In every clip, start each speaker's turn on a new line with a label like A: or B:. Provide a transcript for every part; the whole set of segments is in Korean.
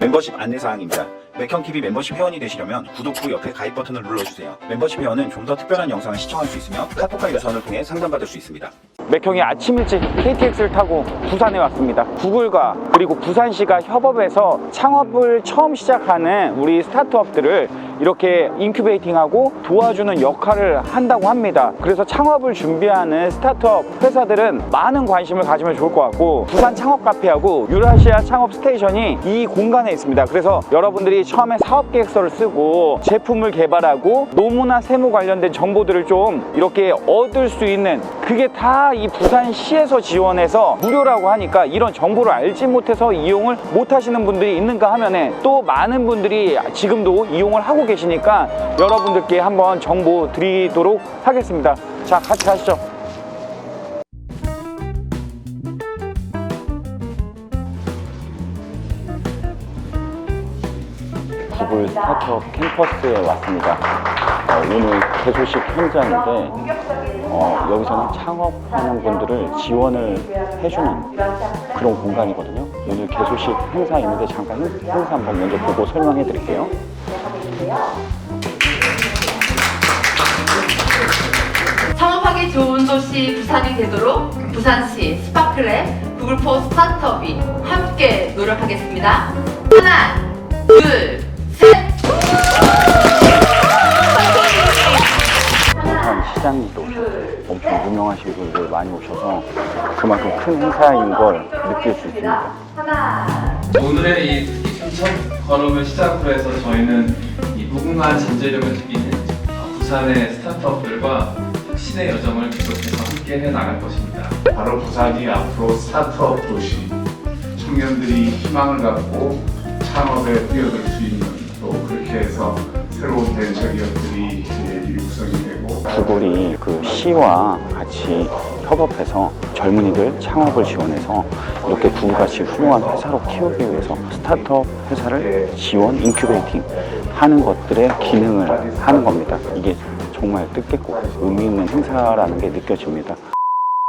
A: 멤버십 안내사항입니다. 맥형TV 멤버십 회원이 되시려면 구독 후 옆에 가입 버튼을 눌러주세요. 멤버십 회원은 좀 더 특별한 영상을 시청할 수 있으며 카톡과 유선을 통해 상담받을 수 있습니다.
B: 맥형이 아침 일찍 KTX를 타고 부산에 왔습니다. 구글과 그리고 부산시가 협업해서 창업을 처음 시작하는 우리 스타트업들을 이렇게 인큐베이팅하고 도와주는 역할을 한다고 합니다. 그래서 창업을 준비하는 스타트업 회사들은 많은 관심을 가지면 좋을 것 같고 부산 창업 카페하고 유라시아 창업 스테이션이 이 공간에 있습니다. 그래서 여러분들이 처음에 사업 계획서를 쓰고 제품을 개발하고 노무나 세무 관련된 정보들을 좀 이렇게 얻을 수 있는 그게 다 이 부산시에서 지원해서 무료라고 하니까 이런 정보를 알지 못해서 이용을 못 하시는 분들이 있는가 하면은 또 많은 분들이 지금도 이용을 하고 계시니까 여러분들께 한번 정보 드리도록 하겠습니다. 자, 같이 가시죠. 구글 스타트업 캠퍼스에 왔습니다. 어, 오늘 개소식 현장인데 어, 여기서는 창업하는 분들을 지원을 해주는 그런 공간이거든요. 오늘 개소식 행사 있는데 잠깐 행- 행사 한번 먼저 보고 설명해 드릴게요.
C: 창업하기 좋은 도시 부산이 되도록 부산시 스파클랩 구글포 스타트업이 함께 노력하겠습니다. 하나, 둘, 셋!
B: 부산 시장님도 엄청 유명하신 분들 많이 오셔서 그만큼 큰 행사인 걸 느낄 수 있습니다.
C: 하나,
D: 오늘의 이 특기 첫 걸음을 시작으로 해서 저희는 이 무궁한 잠재력을 느끼는 어, 부산의 스타트업들과 혁신의 여정을 계속해서 함께 해 나갈 것입니다.
E: 바로 부산이 앞으로 스타트업 도시, 청년들이 희망을 갖고 창업에 뛰어들 수 있는 또 그렇게 해서 새로운 벤처 기업들이 예, 구성이 되고
B: 구글이 그 시와 같이 협업해서 젊은이들 창업을 지원해서 이렇게 구글같이 훌륭한 회사로 키우기 위해서 스타트업 회사를 지원, 인큐베이팅 하는 것들의 기능을 하는 겁니다. 이게 정말 뜻깊고 의미 있는 행사라는 게 느껴집니다.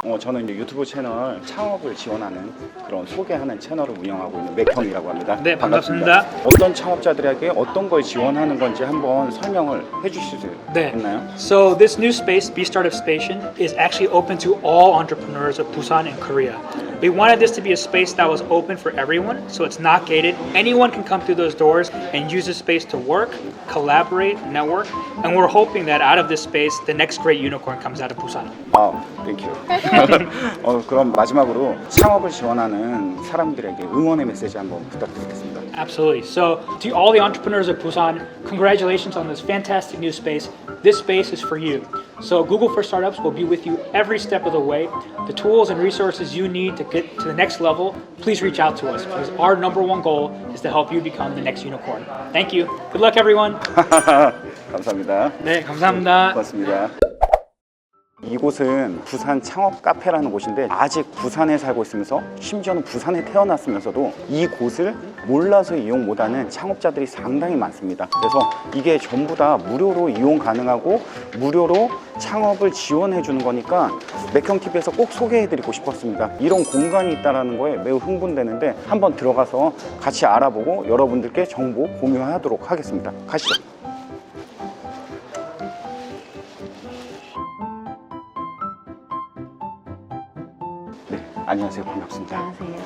B: 어, 저는 이제 유튜브 채널 창업을 지원하는 그런 소개하는 채널을 운영하고 있는 맥형이라고 합니다.
F: 네, 반갑습니다.
B: 어떤 창업자들에게 어떤 걸 지원하는 건지 한번 설명을 해주실 수
F: 네.
B: 있나요?
F: So this new space, B Startup Station, is actually open to all entrepreneurs of Busan and Korea. We wanted this to be a space that was open for everyone, so it's not gated. Anyone can come through those doors and use this space to work, collaborate, network, and we're hoping that out of this space, the next great unicorn comes out of Busan.
B: 아, 땡큐. 어, 그럼 마지막으로 창업을 지원하는 사람들에게 응원의 메시지 한번 부탁드리겠습니다.
F: Absolutely. So, to all the entrepreneurs of Busan, congratulations on this fantastic new space. This space is for you. So, Google for Startups will be with you every step of the way. The tools and resources you need to get to the next level, please reach out to us because our number one goal is to help you become the next unicorn. Thank you. Good luck, everyone.
B: 감사합니다.
F: 네, 감사합니다.
B: 고맙습니다. 이곳은 부산 창업 카페라는 곳인데 아직 부산에 살고 있으면서 심지어는 부산에 태어났으면서도 이 곳을 몰라서 이용 못하는 창업자들이 상당히 많습니다. 그래서 이게 전부 다 무료로 이용 가능하고 무료로 창업을 지원해 주는 거니까 맥형 TV에서 꼭 소개해 드리고 싶었습니다. 이런 공간이 있다는 거에 매우 흥분되는데 한번 들어가서 같이 알아보고 여러분들께 정보 공유하도록 하겠습니다. 가시죠. 안녕하세요. 반갑습니다.
G: 안녕하세요.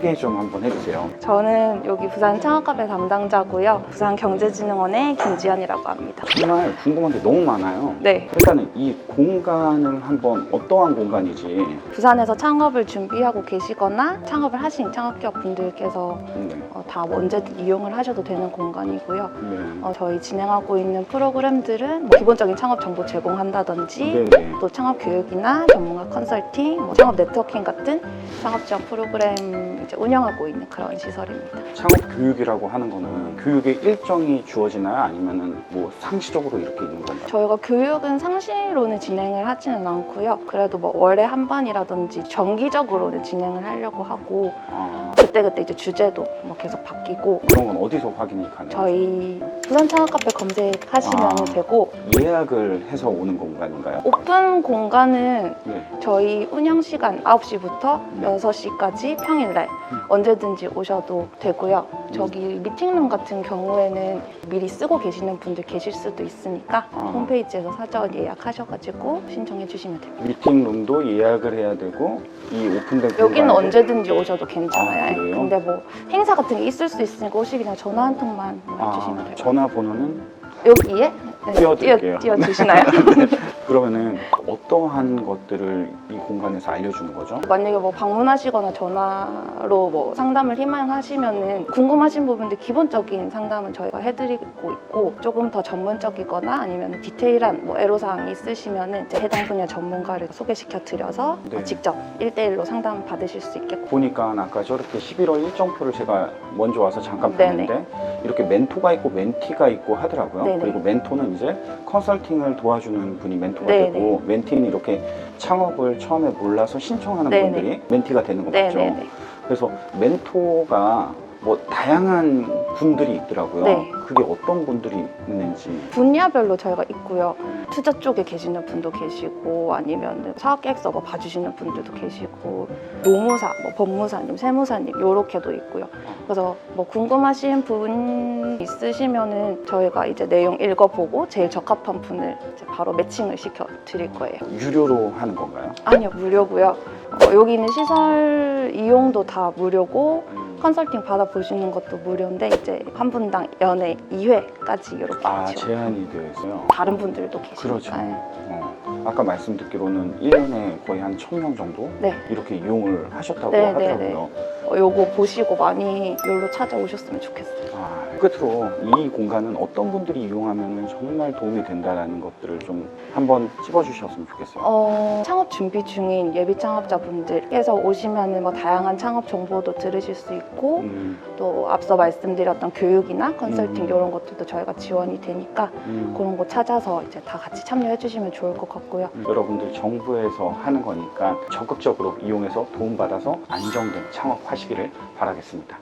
B: 소개 좀 한번 해주세요.
G: 저는 여기 부산 창업카페 담당자고요. 부산경제진흥원의 김지연이라고 합니다.
B: 정말 궁금한 게 너무 많아요.
G: 네,
B: 일단은 이 공간을 한번 어떠한 공간이지?
G: 부산에서 창업을 준비하고 계시거나 창업을 하신 창업기업 분들께서
B: 네.
G: 어, 다 언제든 이용을 하셔도 되는 공간이고요.
B: 네.
G: 어, 저희 진행하고 있는 프로그램들은 뭐 기본적인 창업 정보 제공한다든지
B: 네네.
G: 또 창업 교육이나 전문가 컨설팅, 뭐 창업 네트워킹 같은 창업 지원 프로그램 이제 운영하고 있는 그런 시설입니다.
B: 창업 교육이라고 하는 거는 교육의 일정이 주어지나요? 아니면은 뭐 상시적으로 이렇게 있는 건가요?
G: 저희가 교육은 상시로는 진행을 하지는 않고요. 그래도 뭐 월에 한 번이라든지 정기적으로는 진행을 하려고 하고
B: 아,
G: 그때 그때 이제 주제도 뭐 계속 바뀌고
B: 그런 건 어디서 확인이 가능해요?
G: 저희 부산 창업 카페 검색하시면
B: 아.
G: 되고
B: 예약을 해서 오는 공간인가요?
G: 오픈 공간은
B: 네.
G: 저희 운영 시간 9시부터
B: 네.
G: 6시까지 평일날 언제든지 오셔도 되고요. 저기 미팅룸 같은 경우에는 미리 쓰고 계시는 분들 계실 수도 있으니까
B: 아.
G: 홈페이지에서 사전 예약하셔가지고 신청해 주시면 됩니다.
B: 미팅룸도 예약을 해야 되고 이 오픈된
G: 여기는 언제든지 오셔도 괜찮아요.
B: 아, 그래요?
G: 근데 뭐 행사 같은 게 있을 수 있으니까 혹시 그냥 전화 한 통만
B: 아,
G: 해주시면 돼요.
B: 전화번호는
G: 여기에 네,
B: 띄워드릴게요.
G: 띄워, 띄워주시나요?
B: 그러면은 어떠한 것들을 이 공간에서 알려주는 거죠?
G: 만약에 뭐 방문하시거나 전화로 뭐 상담을 희망하시면은 궁금하신 부분들 기본적인 상담은 저희가 해드리고 있고 조금 더 전문적이거나 아니면 디테일한 뭐 애로사항이 있으시면은 이제 해당 분야 전문가를 소개시켜 드려서
B: 네.
G: 직접 1대1로 상담 받으실 수 있게
B: 보니까 아까 저렇게 11월 일정표를 제가 먼저 와서 잠깐
G: 네네.
B: 봤는데 이렇게 멘토가 있고 멘티가 있고 하더라고요.
G: 네네.
B: 그리고 멘토는 이제 컨설팅을 도와주는 분이 멘토가
G: 네네.
B: 되고 멘티는 이렇게 창업을 처음에 몰라서 신청하는
G: 네네.
B: 분들이 멘티가 되는 거 맞죠?
G: 네네네.
B: 그래서 멘토가 뭐 다양한 분들이 있더라고요.
G: 네.
B: 그게 어떤 분들이 있는지.
G: 분야별로 저희가 있고요. 투자 쪽에 계시는 분도 계시고 아니면 사업 계획서 뭐 봐주시는 분들도 계시고 노무사, 뭐 법무사님, 세무사님 요렇게도 있고요. 그래서 뭐 궁금하신 분 있으시면은 저희가 이제 내용 읽어보고 제일 적합한 분을 이제 바로 매칭을 시켜 드릴 거예요.
B: 유료로 하는 건가요?
G: 아니요, 무료고요. 어, 여기 있는 시설 이용도 다 무료고 컨설팅 받아보시는 것도 무료인데 이제 한 분당 연애 2회까지 이렇게
B: 아
G: 지원.
B: 제한이 되어 있어요.
G: 다른 분들도 계시니까.
B: 그렇죠.
G: 네.
B: 어, 아까 말씀 듣기로는 1년에 거의 한 1000명 정도
G: 네.
B: 이렇게 이용을 하셨다고
G: 네,
B: 하더라고요.
G: 어, 요거 보시고 많이 여기로 찾아오셨으면 좋겠어요.
B: 아, 끝으로 이 공간은 어떤 분들이 이용하면 정말 도움이 된다는 것들을 좀 한번 찝어주셨으면 좋겠어요.
G: 어, 창업 준비 중인 예비 창업자분들께서 오시면은 뭐 다양한 창업 정보도 들으실 수 있고
B: 음,
G: 또 앞서 말씀드렸던 교육이나 컨설팅
B: 음.
G: 이런 것들도 저희가 지원이 되니까
B: 음.
G: 그런 거 찾아서 이제 다 같이 참여해 주시면 좋을 것 같고요.
B: 여러분들 정부에서 하는 거니까 적극적으로 이용해서 도움받아서 안정된 창업 하시 기를 바라겠습니다.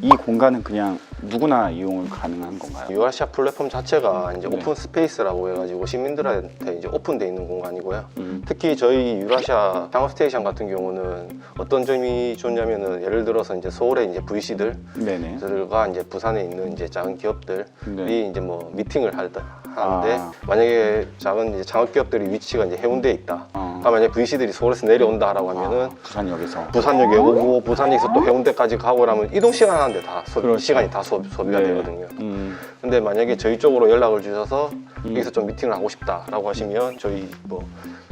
B: 이 공간은 그냥 누구나 이용을 가능한 건가요?
H: 유아시아 플랫폼 자체가 이제
B: 네.
H: 오픈 스페이스라고 해가지고 시민들한테 이제 오픈돼 있는 공간이고요.
B: 음,
H: 특히 저희 유라시아 창업 스테이션 같은 경우는 어떤 점이 좋냐면은 예를 들어서 이제 서울에 이제 VC들
B: 네네.
H: 들과 이제 부산에 있는 이제 작은 기업들이
B: 네.
H: 이제 뭐 미팅을 할 때- 하는데
B: 아.
H: 만약에 작은 이제 창업 기업들이 위치가 이제 해운대에 있다.
B: 어,
H: 그러니까 만약 VC들이 서울에서 내려온다라고 하면은
B: 아, 부산역에서
H: 부산역에 오고 부산에서 또 해운대까지 가고 그러면 이동 시간 하는데 다 소,
B: 그렇죠.
H: 시간이 다 소, 소비가
B: 네.
H: 되거든요.
B: 음,
H: 근데 만약에 저희 쪽으로 연락을 주셔서
B: 음.
H: 여기서 좀 미팅을 하고 싶다라고 하시면 저희 뭐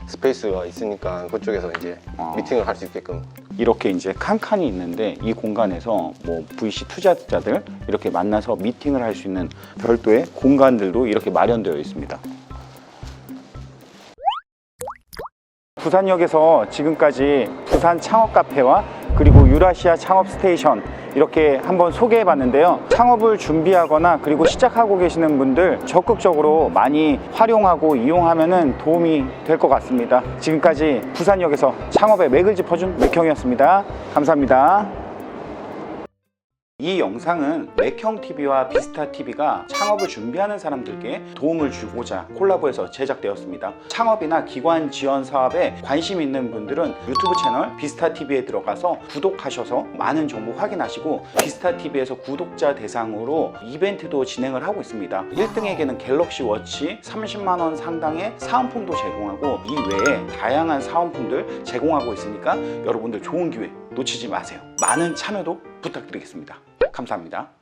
H: 스페이스가 있으니까 그쪽에서 이제
B: 아.
H: 미팅을 할 수 있게끔
B: 이렇게 이제 칸칸이 있는데 이 공간에서 뭐 VC 투자자들 이렇게 만나서 미팅을 할 수 있는 별도의 공간들도 이렇게 마련되어 있습니다. 부산역에서 지금까지 부산 창업 카페와 그리고 유라시아 창업 스테이션 이렇게 한번 소개해 봤는데요. 창업을 준비하거나 그리고 시작하고 계시는 분들 적극적으로 많이 활용하고 이용하면 도움이 될 것 같습니다. 지금까지 부산역에서 창업의 맥을 짚어준 맥형이었습니다. 감사합니다. 이 영상은 맥형 TV와 비스타 TV가 창업을 준비하는 사람들께 도움을 주고자 콜라보해서 제작되었습니다. 창업이나 기관 지원 사업에 관심 있는 분들은 유튜브 채널 비스타 TV에 들어가서 구독하셔서 많은 정보 확인하시고 비스타 TV에서 구독자 대상으로 이벤트도 진행을 하고 있습니다. 1등에게는 갤럭시 워치 30만 원 상당의 사은품도 제공하고 이 외에 다양한 사은품들 제공하고 있으니까 여러분들 좋은 기회 놓치지 마세요. 많은 참여도 부탁드리겠습니다. 감사합니다.